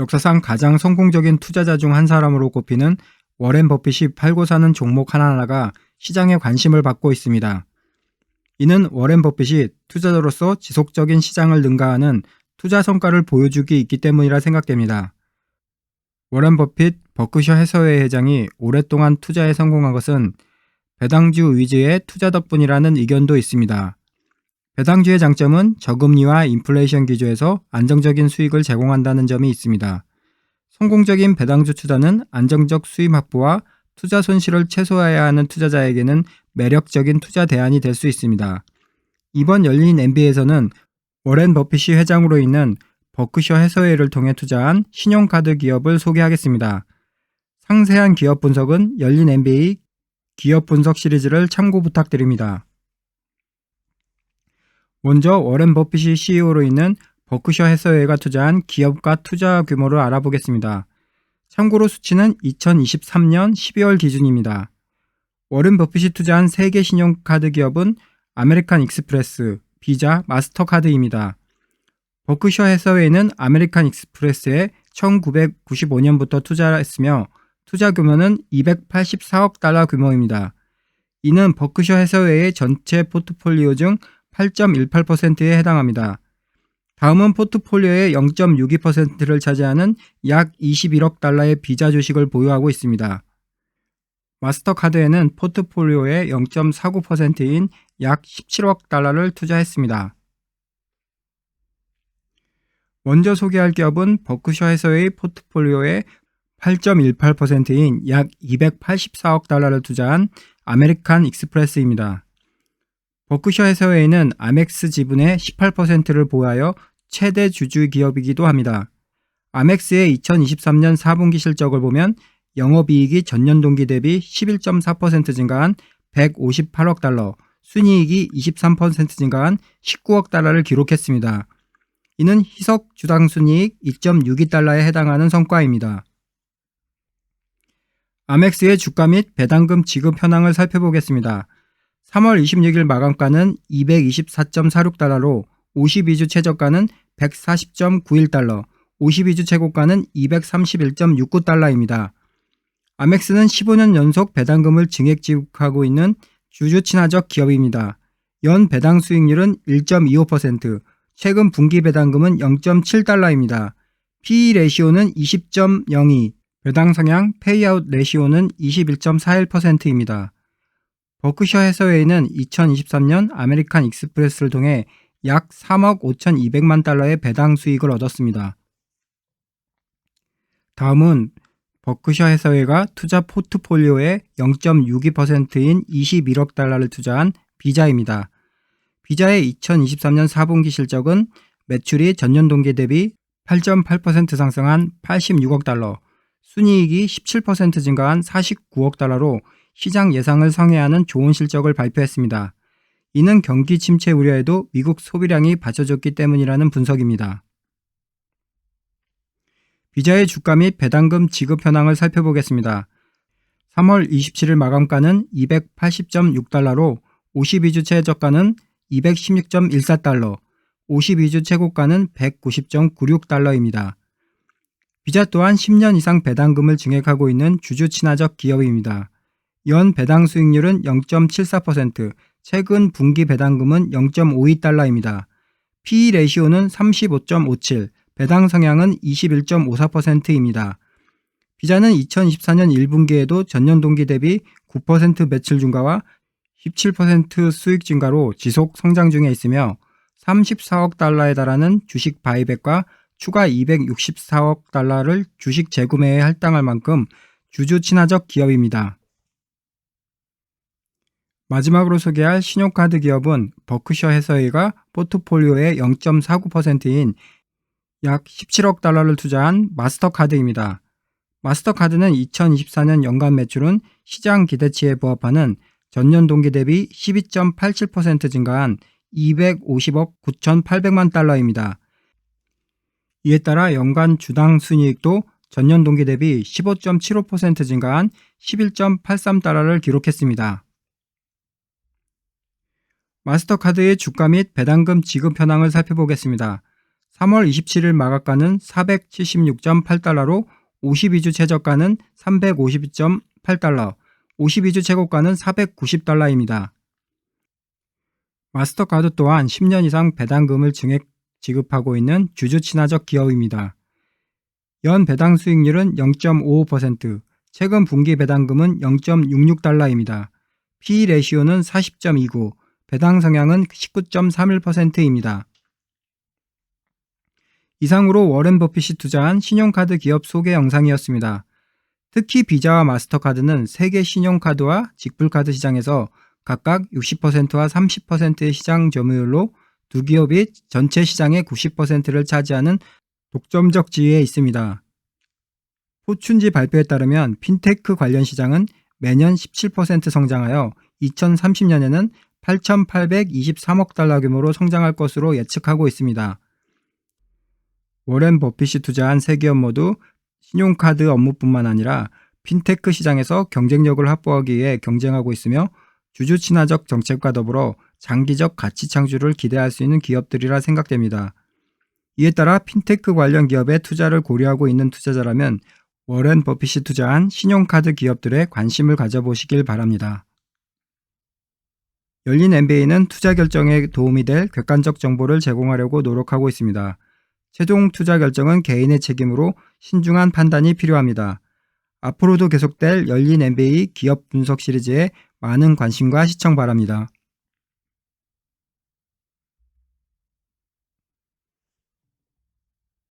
역사상 가장 성공적인 투자자 중 한 사람으로 꼽히는 워렌 버핏이 팔고 사는 종목 하나하나가 시장의 관심을 받고 있습니다. 이는 워렌 버핏이 투자자로서 지속적인 시장을 능가하는 투자 성과를 보여주기 있기 때문이라 생각됩니다. 워렌 버핏 버크셔 해서회 회장이 오랫동안 투자에 성공한 것은 배당주 위주의 투자 덕분이라는 의견도 있습니다. 배당주의 장점은 저금리와 인플레이션 기조에서 안정적인 수익을 제공한다는 점이 있습니다. 성공적인 배당주 투자는 안정적 수입 확보와 투자 손실을 최소화해야 하는 투자자에게는 매력적인 투자 대안이 될 수 있습니다. 이번 열린 MBA에서는 워렌 버핏이 회장으로 있는 버크셔 해서회를 통해 투자한 신용카드 기업을 소개하겠습니다. 상세한 기업 분석은 열린 MBA 기업 분석 시리즈를 참고 부탁드립니다. 먼저 워렌 버핏이 CEO로 있는 버크셔 해서회가 투자한 기업과 투자 규모를 알아보겠습니다. 참고로 수치는 2023년 12월 기준입니다. 워렌 버핏이 투자한 세계 신용카드 기업은 아메리칸 익스프레스, 비자, 마스터카드입니다. 버크셔 해서회는 아메리칸 익스프레스에 1995년부터 투자했으며 투자 규모는 284억 달러 규모입니다. 이는 버크셔 해서회의 전체 포트폴리오 중 8.18%에 해당합니다. 다음은 포트폴리오의 0.62%를 차지하는 약 21억 달러의 비자 주식을 보유하고 있습니다. 마스터카드에는 포트폴리오의 0.49%인 약 17억 달러를 투자했습니다. 먼저 소개할 기업은 버크셔 해서의 포트폴리오의 8.18%인 약 284억 달러를 투자한 아메리칸 익스프레스입니다. 버크셔 해서웨이는 아멕스 지분의 18%를 보유하여 최대 주주 기업이기도 합니다. 아멕스의 2023년 4분기 실적을 보면 영업이익이 전년 동기 대비 11.4% 증가한 158억 달러, 순이익이 23% 증가한 19억 달러를 기록했습니다. 이는 희석 주당 순이익 2.62달러에 해당하는 성과입니다. 아멕스의 주가 및 배당금 지급 현황을 살펴보겠습니다. 3월 26일 마감가는 224.46달러로 52주 최저가는 140.91달러, 52주 최고가는 231.69달러입니다. 아멕스는 15년 연속 배당금을 증액 지급하고 있는 주주 친화적 기업입니다. 연 배당 수익률은 1.25%, 최근 분기 배당금은 0.7달러입니다. PE 레시오는 20.02, 배당 성향 페이아웃 레시오는 21.41%입니다. 버크셔 해서웨이는 2023년 아메리칸 익스프레스를 통해 약 3억 5,200만 달러의 배당 수익을 얻었습니다. 다음은 버크셔 해서웨이가 투자 포트폴리오의 0.62%인 21억 달러를 투자한 비자입니다. 비자의 2023년 4분기 실적은 매출이 전년 동기 대비 8.8% 상승한 86억 달러, 순이익이 17% 증가한 49억 달러로 시장 예상을 상회하는 좋은 실적을 발표했습니다. 이는 경기 침체 우려에도 미국 소비량이 받쳐줬기 때문이라는 분석입니다. 비자의 주가 및 배당금 지급 현황을 살펴보겠습니다. 3월 27일 마감가는 280.6달러로 52주 최저가는 216.14달러, 52주 최고가는 190.96달러입니다. 비자 또한 10년 이상 배당금을 증액하고 있는 주주 친화적 기업입니다. 연 배당 수익률은 0.74%, 최근 분기 배당금은 0.52달러입니다. PE 레시오는 35.57, 배당 성향은 21.54%입니다. 비자는 2024년 1분기에도 전년 동기 대비 9% 매출 증가와 17% 수익 증가로 지속 성장 중에 있으며 34억 달러에 달하는 주식 바이백과 추가 264억 달러를 주식 재구매에 할당할 만큼 주주 친화적 기업입니다. 마지막으로 소개할 신용카드 기업은 버크셔 해서웨이가 포트폴리오의 0.49%인 약 17억 달러를 투자한 마스터카드입니다. 마스터카드는 2024년 연간 매출은 시장 기대치에 부합하는 전년 동기 대비 12.87% 증가한 250억 9,800만 달러입니다. 이에 따라 연간 주당 순이익도 전년 동기 대비 15.75% 증가한 11.83달러를 기록했습니다. 마스터카드의 주가 및 배당금 지급 현황을 살펴보겠습니다. 3월 27일 마감가는 476.8달러로 52주 최저가는 352.8달러, 52주 최고가는 490달러입니다. 마스터카드 또한 10년 이상 배당금을 증액 지급하고 있는 주주 친화적 기업입니다. 연 배당 수익률은 0.55%, 최근 분기 배당금은 0.66달러입니다. P/E 레시오는 40.29, 배당 성향은 19.31%입니다. 이상으로 워렌 버핏이 투자한 신용카드 기업 소개 영상이었습니다. 특히 비자와 마스터카드는 세계 신용카드와 직불카드 시장에서 각각 60%와 30%의 시장 점유율로 두 기업이 전체 시장의 90%를 차지하는 독점적 지위에 있습니다. 포춘지 발표에 따르면 핀테크 관련 시장은 매년 17% 성장하여 2030년에는 8,823억 달러 규모로 성장할 것으로 예측하고 있습니다. 워렌 버핏이 투자한 세 기업 모두 신용카드 업무뿐만 아니라 핀테크 시장에서 경쟁력을 확보하기 위해 경쟁하고 있으며 주주 친화적 정책과 더불어 장기적 가치 창출을 기대할 수 있는 기업들이라 생각됩니다. 이에 따라 핀테크 관련 기업에 투자를 고려하고 있는 투자자라면 워렌 버핏이 투자한 신용카드 기업들에 관심을 가져보시길 바랍니다. 열린 MBA는 투자 결정에 도움이 될 객관적 정보를 제공하려고 노력하고 있습니다. 최종 투자 결정은 개인의 책임으로 신중한 판단이 필요합니다. 앞으로도 계속될 열린 MBA 기업 분석 시리즈에 많은 관심과 시청 바랍니다.